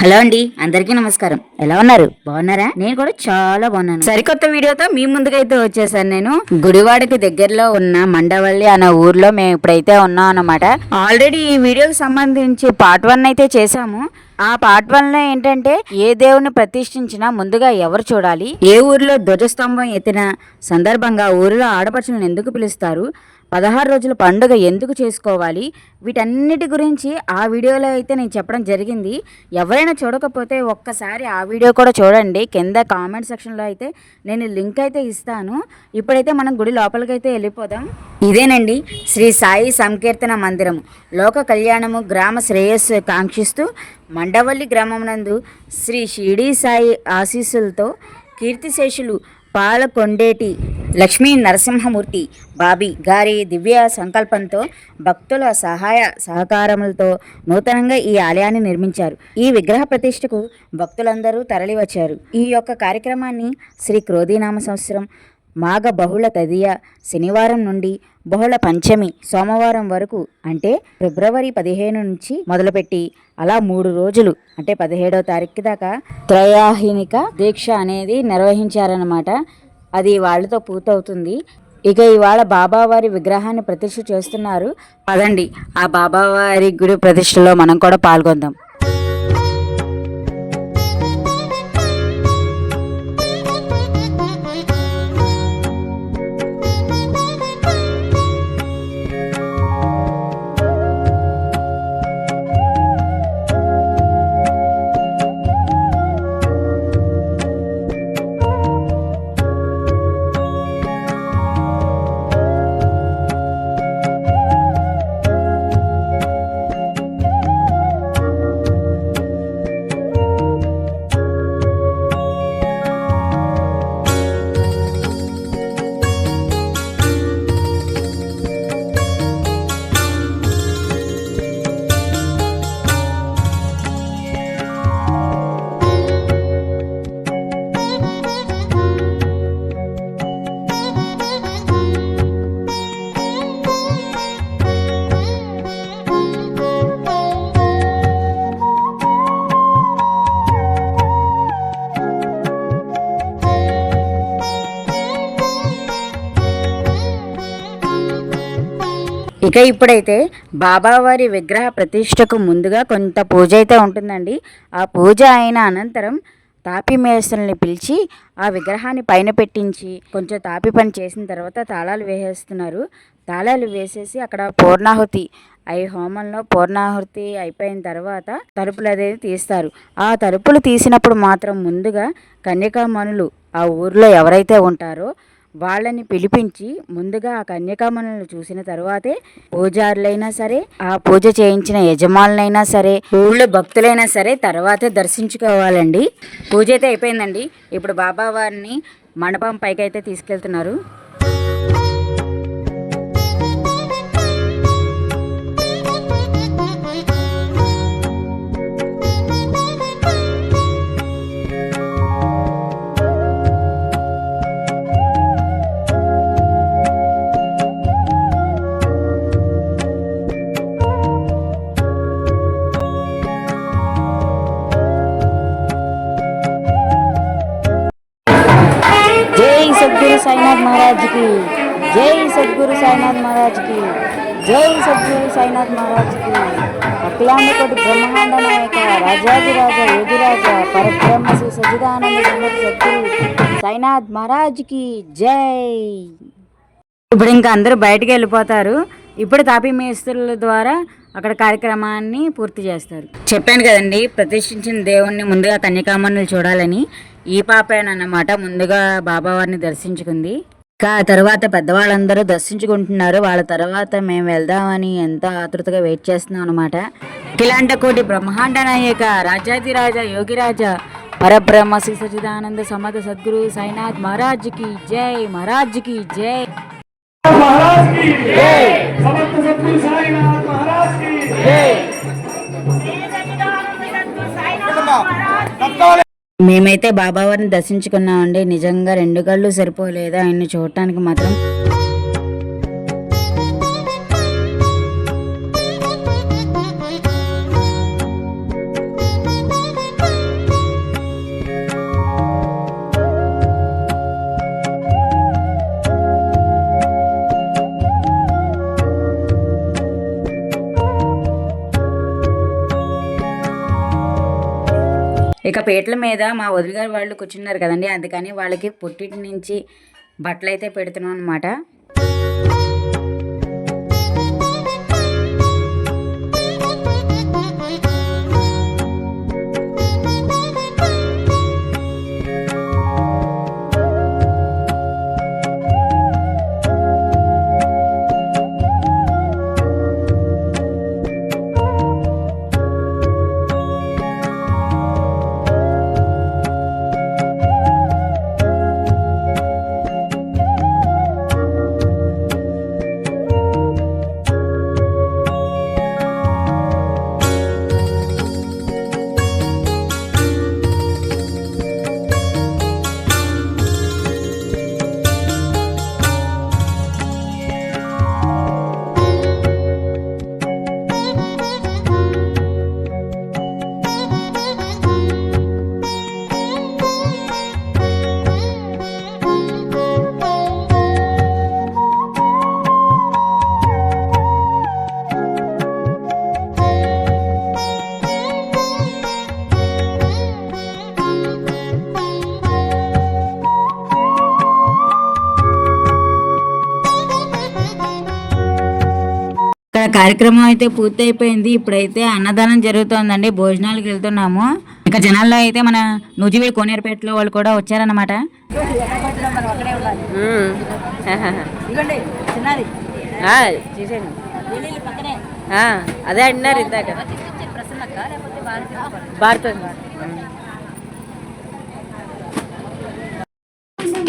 Hello అండి అందరికీ నమస్కారం. ఎలా ఉన్నారు? బాగున్నారా? నేను కూడా చాలా బాగున్నాను. సరికొత్త వీడియోతో మీ ముందుకైతే వచ్చేసాను నేను. గుడివాడకి దగ్గరలో ఉన్న మండవల్లి అనే ఊర్లో మేము ఇప్పుడైతే ఉన్నాం అన్నమాట. ఆల్రెడీ ఈ వీడియోకి సంబంధించి పార్ట్ వన్ అయితే చేసాము ఆ పార్ట్ వన్లో ఏంటంటే ఏ దేవుని ప్రతిష్ఠించినా ముందుగా ఎవరు చూడాలి? ఏ ఊరిలో ధ్వజస్తంభం ఎత్తిన సందర్భంగా ఊరిలో ఆడపడుచులను ఎందుకు పిలుస్తారు? పదహారు రోజుల పండుగ ఎందుకు చేసుకోవాలి? వీటన్నిటి గురించి ఆ వీడియోలో అయితే నేను చెప్పడం జరిగింది. ఎవరైనా చూడకపోతే ఒక్కసారి ఆ వీడియో కూడా చూడండి. కింద కామెంట్ సెక్షన్లో అయితే నేను లింక్ అయితే ఇస్తాను. ఇప్పుడైతే మనం గుడి లోపలికైతే వెళ్ళిపోదాం. ఇదేనండి శ్రీ సాయి సంకీర్తన మందిరం. లోక కళ్యాణము గ్రామ శ్రేయస్సు కాంక్షిస్తూ మండవల్లి గ్రామం నందు శ్రీ షిరిడి సాయి ఆశీస్సులతో కీర్తిశేషులు పాలకొండేటి లక్ష్మీ నరసింహమూర్తి బాబీ గారి దివ్య సంకల్పంతో భక్తుల సహాయ సహకారములతో నూతనంగా ఈ ఆలయాన్ని నిర్మించారు. ఈ విగ్రహ ప్రతిష్టకు భక్తులందరూ తరలివచ్చారు. ఈ యొక్క కార్యక్రమాన్ని శ్రీ క్రోధీనామ సంవత్సరం మాఘ బహుళ తదియ శనివారం నుండి బహుళ పంచమి సోమవారం వరకు అంటే ఫిబ్రవరి పదిహేను నుంచి మొదలుపెట్టి అలా మూడు రోజులు అంటే పదిహేడవ తారీఖు దాకా త్రయాహినిక దీక్ష అనేది నిర్వహించారనమాట అది వాళ్ళతో పూర్తవుతుంది. ఇక ఇవాళ బాబావారి విగ్రహాన్ని ప్రతిష్ఠ చేస్తున్నారు. పదండి ఆ బాబావారి గుడి ప్రతిష్టలో మనం కూడా పాల్గొందాం. ఇక ఇప్పుడైతే బాబావారి విగ్రహ ప్రతిష్టకు ముందుగా కొంత పూజ అయితే ఉంటుందండి. ఆ పూజ అయిన అనంతరం తాపి మేస్తుల్ని పిలిచి ఆ విగ్రహాన్ని పైన పెట్టించి కొంచెం తాపి పని చేసిన తర్వాత తాళాలు వేసేస్తున్నారు. తాళాలు వేసేసి అక్కడ పూర్ణాహుతి అయి హోమంలో పూర్ణాహుతి అయిపోయిన తర్వాత తలుపులు అనేది తీస్తారు. ఆ తలుపులు తీసినప్పుడు మాత్రం ముందుగా కన్యకామణులు ఆ ఊర్లో ఎవరైతే ఉంటారో వాళ్ళని పిలిపించి ముందుగా ఆ కన్యకామణులను చూసిన తర్వాతే పూజారులైనా సరే ఆ పూజ చేయించిన యజమానులైనా సరే ఊళ్ళో భక్తులైనా సరే తర్వాతే దర్శించుకోవాలండి. పూజ అయితే అయిపోయిందండి. ఇప్పుడు బాబా వారిని మండపం పైకి అయితే తీసుకెళ్తున్నారు. సాయినాథ్కి. జై సద్గురు సాయినాథ్ మహారాజ్కి. జై సద్గురు సాయినాథ్ మహారాజ్కి. కి బ్రహ్మాండ నాయక రాజాదిరాజ యోగిరాజ పరబ్రహ్మ శ్రీ సజిదానంద సద్గురు సాయినాథ్ మహారాజ్కి. జై. ఇప్పుడు ఇంకా అందరూ బయటికి వెళ్ళిపోతారు. ఇప్పుడు తాపీ మేస్త్రుల ద్వారా అక్కడ కార్యక్రమాన్ని పూర్తి చేస్తారు. చెప్పాను కదండి ప్రతిష్ఠించిన దేవుణ్ణి ముందుగా కన్యకామణులు చూడాలని ఈ పాపేనన్నమాట ముందుగా బాబావారిని దర్శించుకుంది. ఇక ఆ తర్వాత పెద్దవాళ్ళందరూ దర్శించుకుంటున్నారు. వాళ్ళ తర్వాత మేము వెళ్దామని ఎంతో ఆతృతగా వెయిట్ చేస్తున్నాం అనమాట కిలాంటకోటి బ్రహ్మాండ నాయక రాజాతిరాజా యోగిరాజా పరబ్రహ్మ శ్రీ సచిదానంద సమత సద్గురు సాయినాథ్ మహారాజ్కి జై మహారాజ్కి జై. మహారాజ్కి జై! సమత సద్గురు సాయినాథ్ మహారాజ్కి జై! మేమైతే బాబావారిని దర్శించుకున్నామండి. నిజంగా రెండు కళ్ళు సరిపోలేదు? ఆయన్ని చూడటానికి మాత్రం. ఇక పీటల మీద మా వదిలిగారు వాళ్ళు కూర్చున్నారు కదండి అందుకని వాళ్ళకి పుట్టింటి నుంచి బట్టలు అయితే పెడుతున్నాం అనమాట కార్యక్రమం అయితే పూర్తి అయిపోయింది ఇప్పుడైతే అన్నదానం జరుగుతోందండి. భోజనాలకు వెళ్తున్నాము. ఇక జనాల్లో అయితే మన నూజివీడు కోనేరుపేటలో వాళ్ళు కూడా వచ్చారన్నమాట. అదే అన్నారు ఇందాక. భారత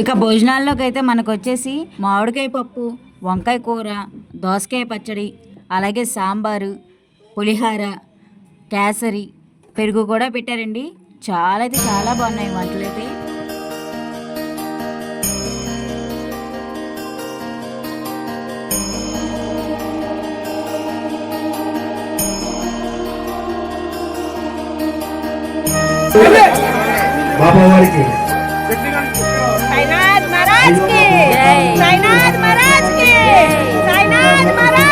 ఇక భోజనాల్లోకి అయితే మనకు వచ్చేసి మామిడికాయ పప్పు వంకాయ కూర దోసకాయ పచ్చడి అలాగే సాంబారు పులిహార కేసరి పెరుగు కూడా పెట్టారండి. చాలా అయితే చాలా బాగున్నాయి వంటలు అయితే. బాబా వారికి సాయినాథ్ మహారాజ్కి సాయినాథ్ మహారాజ్కి సాయినాథ్ మహారాజ్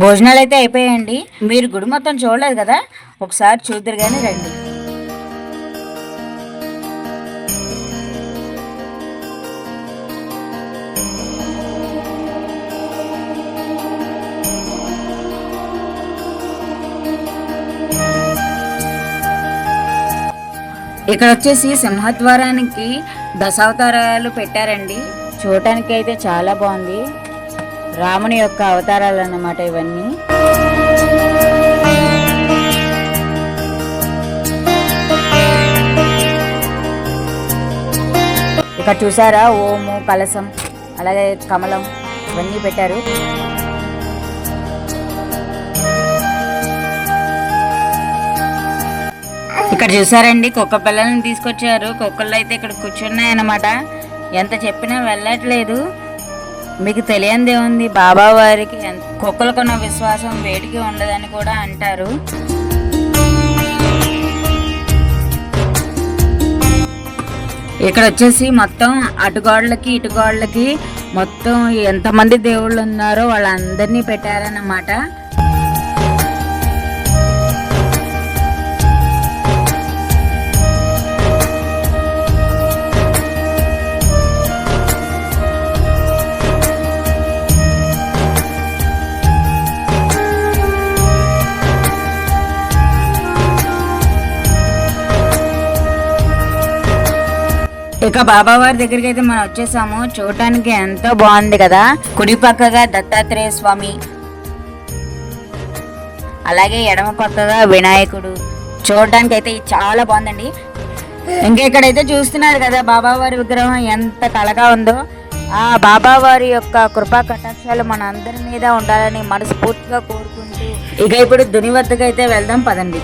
భోజనాలు అయితే అయిపోయాయండి. మీరు గుడి మొత్తం చూడలేదు కదా? ఒకసారి చూద్దరు కానీ రండి. ఇక్కడ వచ్చేసి సింహద్వారానికి దశావతారాలు పెట్టారండి. చూడటానికి అయితే చాలా బాగుంది. రాముని యొక్క అవతారాలు అన్నమాట ఇవన్నీ. ఇక్కడ చూసారా ఓము కలసం అలాగే కమలం ఇవన్నీ పెట్టారు. ఇక్కడ చూసారండి కుక్క పిల్లల్ని తీసుకొచ్చారు. కుక్కలు అయితే ఇక్కడ కూర్చున్నాయన్నమాట. ఎంత చెప్పినా వెళ్ళట్లేదు. మీకు తెలియందే ఉంది బాబా వారికి ఎంత- కుక్కలకున్న విశ్వాసం వేటికి ఉండదని కూడా అంటారు. ఇక్కడ వచ్చేసి మొత్తం అటుగోడలకి ఇటుగోడలకి మొత్తం ఎంతమంది దేవుళ్ళు ఉన్నారో వాళ్ళందరినీ పెట్టారన్నమాట. ఇక బాబావారి దగ్గరికి అయితే మనం వచ్చేసాము. చూడటానికి ఎంతో బాగుంది కదా. కుడి పక్కగా దత్తాత్రేయ స్వామి అలాగే ఎడమ పక్కగా వినాయకుడు. చూడడానికి అయితే చాలా బాగుందండి. ఇంకా ఇక్కడైతే చూస్తున్నారు కదా బాబావారి విగ్రహం ఎంత కళగా ఉందో. ఆ బాబావారి యొక్క కృపా కటాక్షాలు మన అందరి మీద ఉండాలని మనస్ఫూర్తిగా కోరుకుంటూ ఇక ఇప్పుడు దుని వద్దకు అయితే వెళ్దాం పదండి.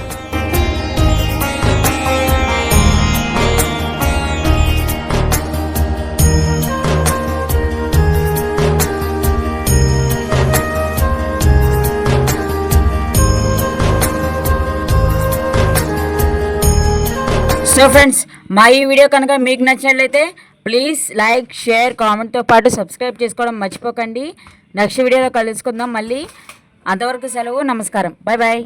సో ఫ్రెండ్స్ మా ఈ వీడియో కనుక మీకు నచ్చినట్లయితే ప్లీజ్ లైక్ షేర్ కామెంట్తో పాటు సబ్స్క్రైబ్ చేసుకోవడం మర్చిపోకండి. నెక్స్ట్ వీడియోలో కలుసుకుందాం. మళ్ళీ అంతవరకు సెలవు నమస్కారం. Bye bye